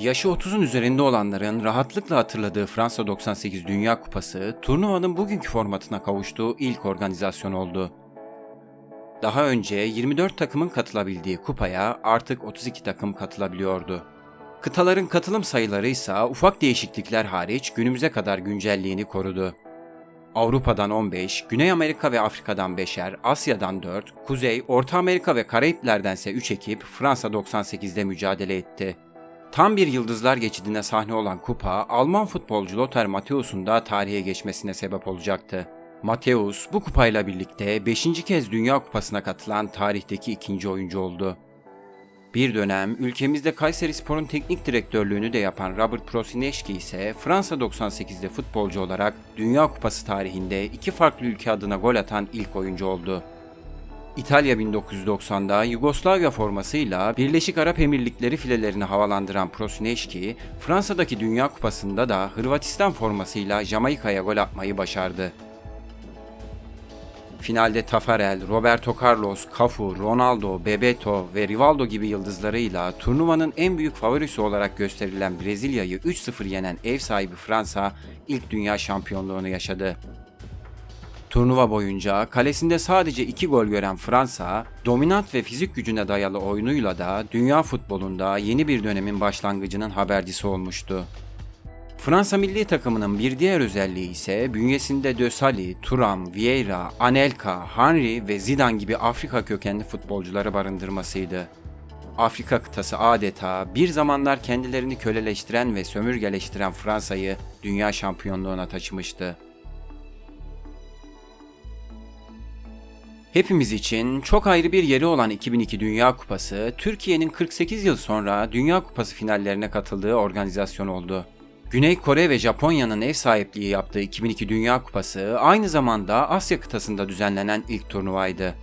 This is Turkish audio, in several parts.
Yaşı 30'un üzerinde olanların rahatlıkla hatırladığı Fransa 98 Dünya Kupası, turnuvanın bugünkü formatına kavuştuğu ilk organizasyon oldu. Daha önce 24 takımın katılabildiği kupaya artık 32 takım katılabiliyordu. Kıtaların katılım sayıları ise ufak değişiklikler hariç günümüze kadar güncelliğini korudu. Avrupa'dan 15, Güney Amerika ve Afrika'dan 5'er, Asya'dan 4, Kuzey, Orta Amerika ve Karayipler'dense 3 ekip Fransa 98'de mücadele etti. Tam bir yıldızlar geçidine sahne olan kupa, Alman futbolcu Lothar Matthäus'un da tarihe geçmesine sebep olacaktı. Matthäus bu kupayla birlikte 5. kez Dünya Kupası'na katılan tarihteki ikinci oyuncu oldu. Bir dönem ülkemizde Kayseri Spor'un teknik direktörlüğünü de yapan Robert Prosineşki ise Fransa 98'de futbolcu olarak Dünya Kupası tarihinde iki farklı ülke adına gol atan ilk oyuncu oldu. İtalya 1990'da Yugoslavya formasıyla Birleşik Arap Emirlikleri filelerini havalandıran Prosineşki, Fransa'daki Dünya Kupası'nda da Hırvatistan formasıyla Jamaika'ya gol atmayı başardı. Finalde Tafarel, Roberto Carlos, Cafu, Ronaldo, Bebeto ve Rivaldo gibi yıldızlarıyla turnuvanın en büyük favorisi olarak gösterilen Brezilya'yı 3-0 yenen ev sahibi Fransa ilk dünya şampiyonluğunu yaşadı. Turnuva boyunca kalesinde sadece 2 gol gören Fransa, dominant ve fizik gücüne dayalı oyunuyla da dünya futbolunda yeni bir dönemin başlangıcının habercisi olmuştu. Fransa milli takımının bir diğer özelliği ise bünyesinde De Sailly, Thuram, Vieira, Anelka, Henry ve Zidane gibi Afrika kökenli futbolcuları barındırmasıydı. Afrika kıtası adeta bir zamanlar kendilerini köleleştiren ve sömürgeleştiren Fransa'yı dünya şampiyonluğuna taşımıştı. Hepimiz için çok ayrı bir yeri olan 2002 Dünya Kupası, Türkiye'nin 48 yıl sonra Dünya Kupası finallerine katıldığı organizasyon oldu. Güney Kore ve Japonya'nın ev sahipliği yaptığı 2002 Dünya Kupası aynı zamanda Asya kıtasında düzenlenen ilk turnuvaydı.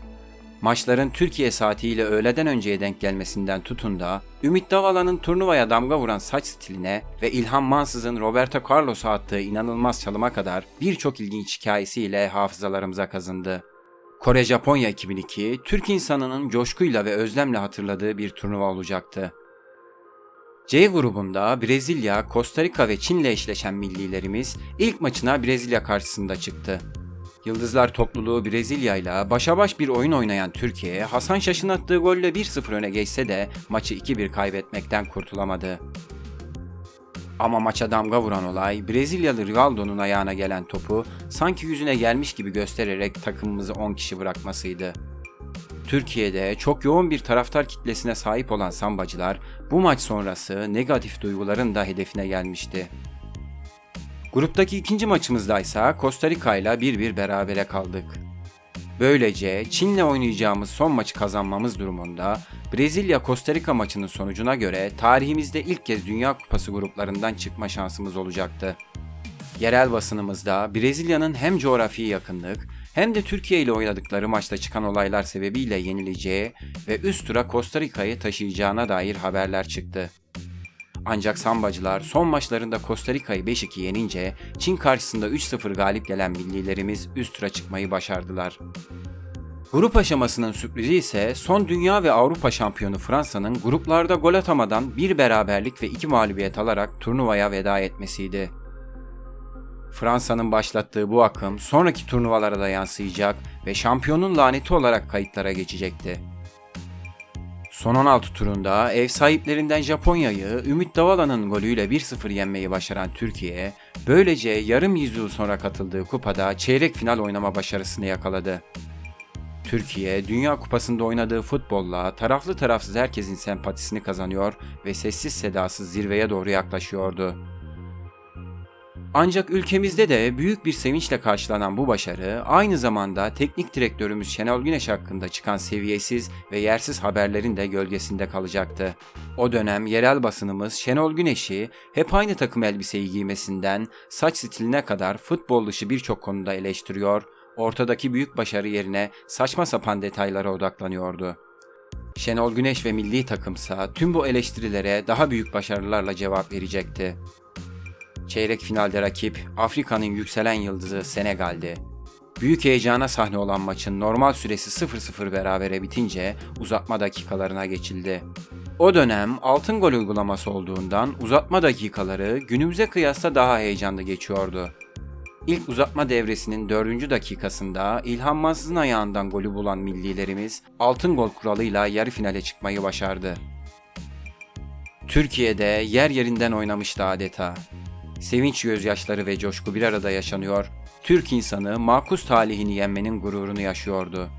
Maçların Türkiye saatiyle öğleden önceye denk gelmesinden tutun da Ümit Davala'nın turnuvaya damga vuran saç stiline ve İlhan Mansız'ın Roberto Carlos'a attığı inanılmaz çalıma kadar birçok ilginç hikayesiyle hafızalarımıza kazındı. Kore-Japonya 2002, Türk insanının coşkuyla ve özlemle hatırladığı bir turnuva olacaktı. C grubunda Brezilya, Costa Rica ve Çin'le eşleşen millilerimiz ilk maçına Brezilya karşısında çıktı. Yıldızlar topluluğu Brezilya ile başa baş bir oyun oynayan Türkiye, Hasan Şaş'ın attığı golle 1-0 öne geçse de maçı 2-1 kaybetmekten kurtulamadı. Ama maça damga vuran olay Brezilyalı Rivaldo'nun ayağına gelen topu sanki yüzüne gelmiş gibi göstererek takımımızı 10 kişi bırakmasıydı. Türkiye'de çok yoğun bir taraftar kitlesine sahip olan sambacılar bu maç sonrası negatif duyguların da hedefine gelmişti. Gruptaki ikinci maçımızda ise Costa Rica ile 1-1 berabere kaldık. Böylece Çin'le oynayacağımız son maçı kazanmamız durumunda Brezilya-Costa Rica maçının sonucuna göre tarihimizde ilk kez Dünya Kupası gruplarından çıkma şansımız olacaktı. Yerel basınımızda Brezilya'nın hem coğrafi yakınlık hem de Türkiye ile oynadıkları maçta çıkan olaylar sebebiyle yenileceği ve üst tura Costa Rica'yı taşıyacağına dair haberler çıktı. Ancak sambacılar son maçlarında Costa Rica'yı 5-2 yenince Çin karşısında 3-0 galip gelen millilerimiz üst tura çıkmayı başardılar. Grup aşamasının sürprizi ise son dünya ve Avrupa şampiyonu Fransa'nın gruplarda gol atamadan bir beraberlik ve iki mağlubiyet alarak turnuvaya veda etmesiydi. Fransa'nın başlattığı bu akım sonraki turnuvalara da yansıyacak ve şampiyonun laneti olarak kayıtlara geçecekti. Son 16 turunda ev sahiplerinden Japonya'yı Ümit Davala'nın golüyle 1-0 yenmeyi başaran Türkiye, böylece yarım yüzyıl sonra katıldığı kupada çeyrek final oynama başarısını yakaladı. Türkiye, Dünya Kupası'nda oynadığı futbolla taraflı tarafsız herkesin sempatisini kazanıyor ve sessiz sedasız zirveye doğru yaklaşıyordu. Ancak ülkemizde de büyük bir sevinçle karşılanan bu başarı aynı zamanda teknik direktörümüz Şenol Güneş hakkında çıkan seviyesiz ve yersiz haberlerin de gölgesinde kalacaktı. O dönem yerel basınımız Şenol Güneş'i hep aynı takım elbiseyi giymesinden saç stiline kadar futbol dışı birçok konuda eleştiriyor, ortadaki büyük başarı yerine saçma sapan detaylara odaklanıyordu. Şenol Güneş ve milli takımsa tüm bu eleştirilere daha büyük başarılarla cevap verecekti. Çeyrek finalde rakip Afrika'nın yükselen yıldızı Senegal'di. Büyük heyecana sahne olan maçın normal süresi 0-0 berabere bitince uzatma dakikalarına geçildi. O dönem altın gol uygulaması olduğundan uzatma dakikaları günümüze kıyasla daha heyecanlı geçiyordu. İlk uzatma devresinin 4. dakikasında İlhan Mansız'ın ayağından golü bulan millilerimiz altın gol kuralıyla yarı finale çıkmayı başardı. Türkiye'de yer yerinden oynamıştı adeta. Sevinç gözyaşları ve coşku bir arada yaşanıyor, Türk insanı makus talihini yenmenin gururunu yaşıyordu.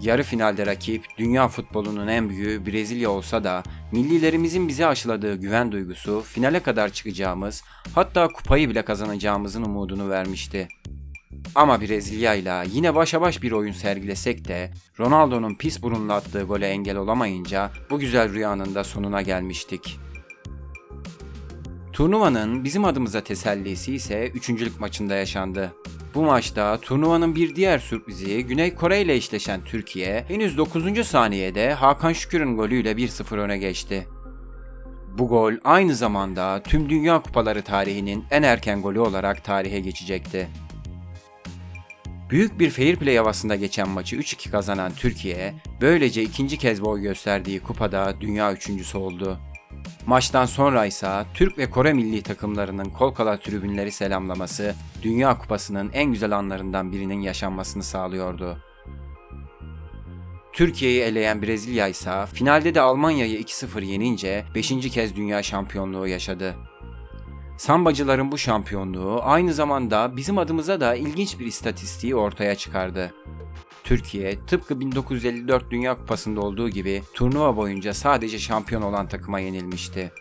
Yarı finalde rakip dünya futbolunun en büyüğü Brezilya olsa da millilerimizin bize aşıladığı güven duygusu finale kadar çıkacağımız hatta kupayı bile kazanacağımızın umudunu vermişti. Ama Brezilya ile yine başa baş bir oyun sergilesek de Ronaldo'nun pis burunla attığı gole engel olamayınca bu güzel rüyanın da sonuna gelmiştik. Turnuvanın bizim adımıza tesellisi ise üçüncülük maçında yaşandı. Bu maçta turnuvanın bir diğer sürprizi Güney Kore ile eşleşen Türkiye henüz 9. saniyede Hakan Şükür'ün golüyle 1-0 öne geçti. Bu gol aynı zamanda tüm Dünya Kupaları tarihinin en erken golü olarak tarihe geçecekti. Büyük bir fair play havasında geçen maçı 3-2 kazanan Türkiye, böylece ikinci kez boy gösterdiği kupada dünya üçüncüsü oldu. Maçtan sonra ise Türk ve Kore milli takımlarının kol kala tribünleri selamlaması Dünya Kupası'nın en güzel anlarından birinin yaşanmasını sağlıyordu. Türkiye'yi eleyen Brezilya ise finalde de Almanya'yı 2-0 yenince 5. kez dünya şampiyonluğu yaşadı. Sambacıların bu şampiyonluğu aynı zamanda bizim adımıza da ilginç bir istatistiği ortaya çıkardı. Türkiye tıpkı 1954 Dünya Kupası'nda olduğu gibi turnuva boyunca sadece şampiyon olan takıma yenilmişti.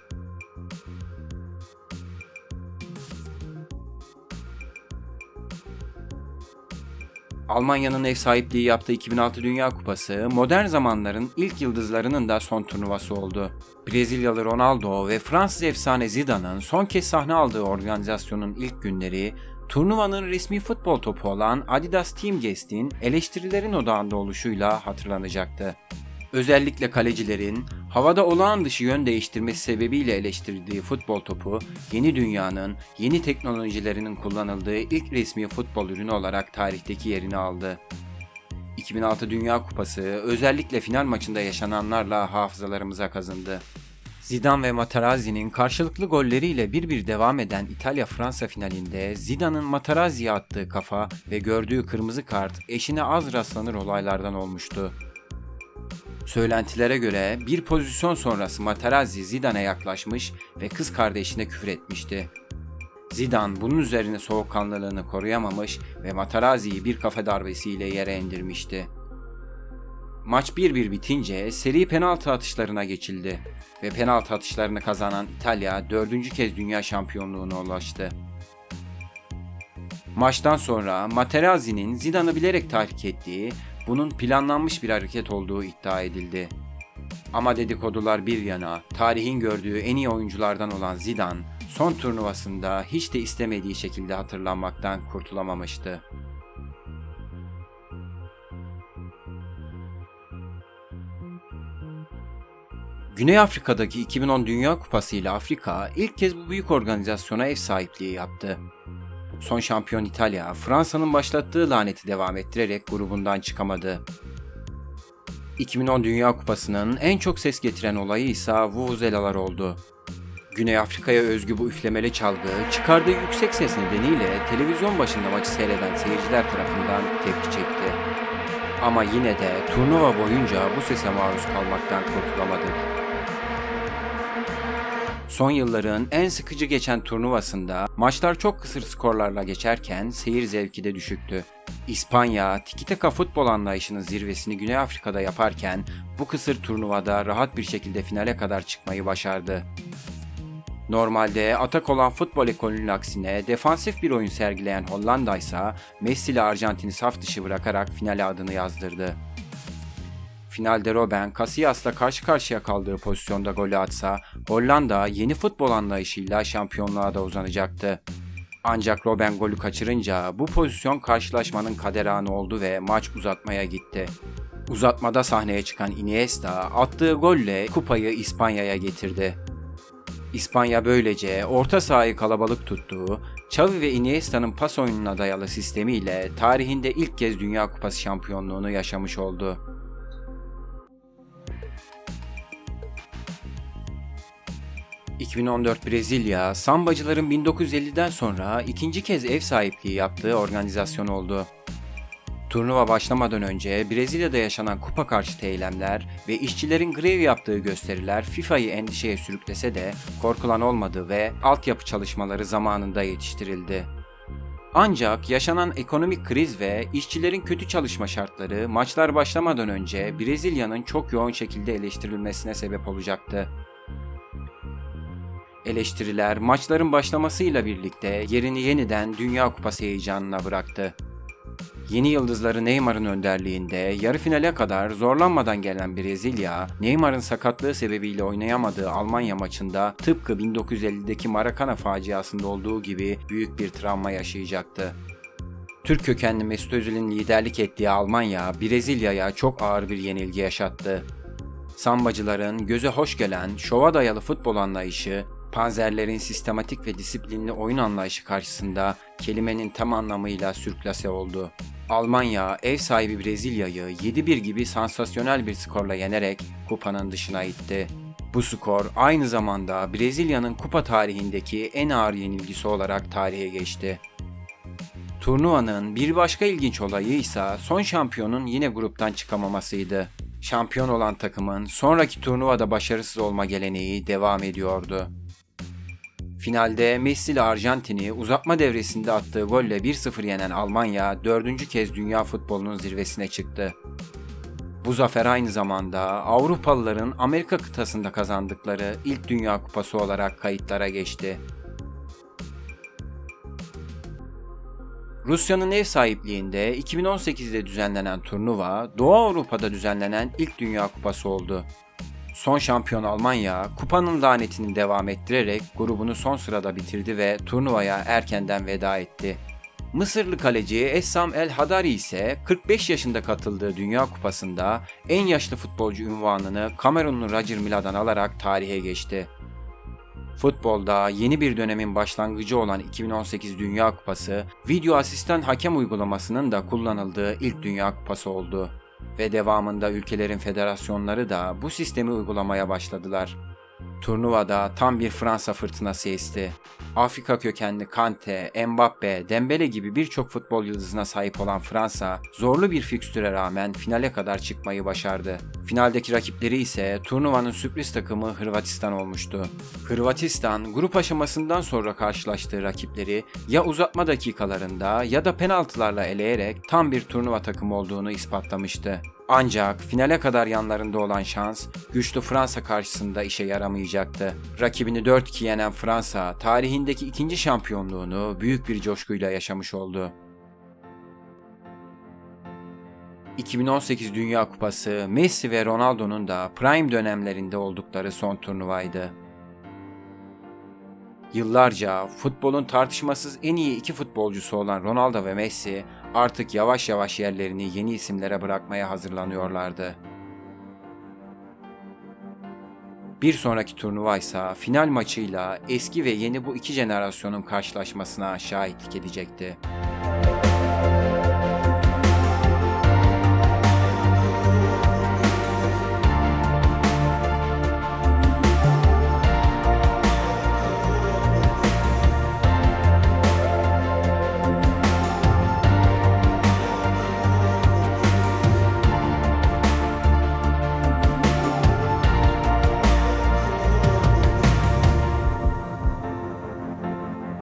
Almanya'nın ev sahipliği yaptığı 2006 Dünya Kupası modern zamanların ilk yıldızlarının da son turnuvası oldu. Brezilyalı Ronaldo ve Fransız efsane Zidane'ın son kez sahne aldığı organizasyonun ilk günleri turnuvanın resmi futbol topu olan Adidas Team Guest'in eleştirilerin odağında oluşuyla hatırlanacaktı. Özellikle kalecilerin havada olağan dışı yön değiştirmesi sebebiyle eleştirdiği futbol topu, yeni dünyanın, yeni teknolojilerinin kullanıldığı ilk resmi futbol ürünü olarak tarihteki yerini aldı. 2006 Dünya Kupası özellikle final maçında yaşananlarla hafızalarımıza kazındı. Zidane ve Materazzi'nin karşılıklı golleriyle bir bir devam eden İtalya-Fransa finalinde Zidane'ın Materazzi'ye attığı kafa ve gördüğü kırmızı kart eşine az rastlanır olaylardan olmuştu. Söylentilere göre bir pozisyon sonrası Materazzi Zidane'e yaklaşmış ve kız kardeşine küfür etmişti. Zidane bunun üzerine soğukkanlılığını koruyamamış ve Materazzi'yi bir kafa darbesiyle yere indirmişti. Maç 1-1 bitince seri penaltı atışlarına geçildi ve penaltı atışlarını kazanan İtalya dördüncü kez dünya şampiyonluğuna ulaştı. Maçtan sonra Materazzi'nin Zidane'ı bilerek tahrik ettiği, bunun planlanmış bir hareket olduğu iddia edildi. Ama dedikodular bir yana, tarihin gördüğü en iyi oyunculardan olan Zidane, son turnuvasında hiç de istemediği şekilde hatırlanmaktan kurtulamamıştı. Güney Afrika'daki 2010 Dünya Kupası ile Afrika ilk kez bu büyük organizasyona ev sahipliği yaptı. Son şampiyon İtalya, Fransa'nın başlattığı laneti devam ettirerek grubundan çıkamadı. 2010 Dünya Kupası'nın en çok ses getiren olayı ise Vuvuzelalar oldu. Güney Afrika'ya özgü bu üflemeli çalgı, çıkardığı yüksek ses nedeniyle televizyon başında maçı seyreden seyirciler tarafından tepki çekti. Ama yine de turnuva boyunca bu sese maruz kalmaktan kurtulamadık. Son yılların en sıkıcı geçen turnuvasında maçlar çok kısır skorlarla geçerken seyir zevki de düşüktü. İspanya, tiki-taka futbol anlayışının zirvesini Güney Afrika'da yaparken bu kısır turnuvada rahat bir şekilde finale kadar çıkmayı başardı. Normalde atak olan futbol ekolünün aksine defansif bir oyun sergileyen Hollanda ise Messi ile Arjantin'i saf dışı bırakarak finale adını yazdırdı. Finalde Robben, Casillas'la karşı karşıya kaldığı pozisyonda golü atsa, Hollanda yeni futbol anlayışıyla şampiyonluğa da uzanacaktı. Ancak Robben golü kaçırınca bu pozisyon karşılaşmanın kader anı oldu ve maç uzatmaya gitti. Uzatmada sahneye çıkan Iniesta attığı golle kupayı İspanya'ya getirdi. İspanya böylece orta sahayı kalabalık tuttuğu, Xavi ve Iniesta'nın pas oyununa dayalı sistemiyle tarihinde ilk kez Dünya Kupası şampiyonluğunu yaşamış oldu. 2014 Brezilya, sambacıların 1950'den sonra ikinci kez ev sahipliği yaptığı organizasyon oldu. Turnuva başlamadan önce Brezilya'da yaşanan kupa karşıtı eylemler ve işçilerin grev yaptığı gösteriler FIFA'yı endişeye sürüklese de korkulan olmadı ve altyapı çalışmaları zamanında yetiştirildi. Ancak yaşanan ekonomik kriz ve işçilerin kötü çalışma şartları maçlar başlamadan önce Brezilya'nın çok yoğun şekilde eleştirilmesine sebep olacaktı. Eleştiriler maçların başlamasıyla birlikte yerini yeniden Dünya Kupası heyecanına bıraktı. Yeni yıldızları Neymar'ın önderliğinde yarı finale kadar zorlanmadan gelen Brezilya, Neymar'ın sakatlığı sebebiyle oynayamadığı Almanya maçında tıpkı 1950'deki Marakana faciasında olduğu gibi büyük bir travma yaşayacaktı. Türk kökenli Mesut Özil'in liderlik ettiği Almanya, Brezilya'ya çok ağır bir yenilgi yaşattı. Sambacıların göze hoş gelen, şova dayalı futbol anlayışı, panzerlerin sistematik ve disiplinli oyun anlayışı karşısında kelimenin tam anlamıyla sürklase oldu. Almanya ev sahibi Brezilya'yı 7-1 gibi sansasyonel bir skorla yenerek kupanın dışına itti. Bu skor aynı zamanda Brezilya'nın kupa tarihindeki en ağır yenilgisi olarak tarihe geçti. Turnuvanın bir başka ilginç olayı ise son şampiyonun yine gruptan çıkamamasıydı. Şampiyon olan takımın sonraki turnuvada başarısız olma geleneği devam ediyordu. Finalde Messi ile Arjantin'i uzatma devresinde attığı golle 1-0 yenen Almanya dördüncü kez dünya futbolunun zirvesine çıktı. Bu zafer aynı zamanda Avrupalıların Amerika kıtasında kazandıkları ilk Dünya Kupası olarak kayıtlara geçti. Rusya'nın ev sahipliğinde 2018'de düzenlenen turnuva, Doğu Avrupa'da düzenlenen ilk Dünya Kupası oldu. Son şampiyon Almanya, kupanın lanetini devam ettirerek grubunu son sırada bitirdi ve turnuvaya erkenden veda etti. Mısırlı kaleci Essam El Hadari ise 45 yaşında katıldığı Dünya Kupası'nda en yaşlı futbolcu unvanını Kamerunlu Roger Mila'dan alarak tarihe geçti. Futbolda yeni bir dönemin başlangıcı olan 2018 Dünya Kupası, video asistan hakem uygulamasının da kullanıldığı ilk Dünya Kupası oldu ve devamında ülkelerin federasyonları da bu sistemi uygulamaya başladılar. Turnuvada tam bir Fransa fırtınası esti. Afrika kökenli Kante, Mbappe, Dembele gibi birçok futbol yıldızına sahip olan Fransa, zorlu bir fikstüre rağmen finale kadar çıkmayı başardı. Finaldeki rakipleri ise turnuvanın sürpriz takımı Hırvatistan olmuştu. Hırvatistan, grup aşamasından sonra karşılaştığı rakipleri ya uzatma dakikalarında ya da penaltılarla eleyerek tam bir turnuva takımı olduğunu ispatlamıştı. Ancak finale kadar yanlarında olan şans güçlü Fransa karşısında işe yaramayacaktı. Rakibini 4-2 yenen Fransa tarihindeki ikinci şampiyonluğunu büyük bir coşkuyla yaşamış oldu. 2018 Dünya Kupası Messi ve Ronaldo'nun da prime dönemlerinde oldukları son turnuvaydı. Yıllarca futbolun tartışmasız en iyi iki futbolcusu olan Ronaldo ve Messi artık yavaş yavaş yerlerini yeni isimlere bırakmaya hazırlanıyorlardı. Bir sonraki turnuva ise final maçıyla eski ve yeni bu iki jenerasyonun karşılaşmasına şahitlik edecekti.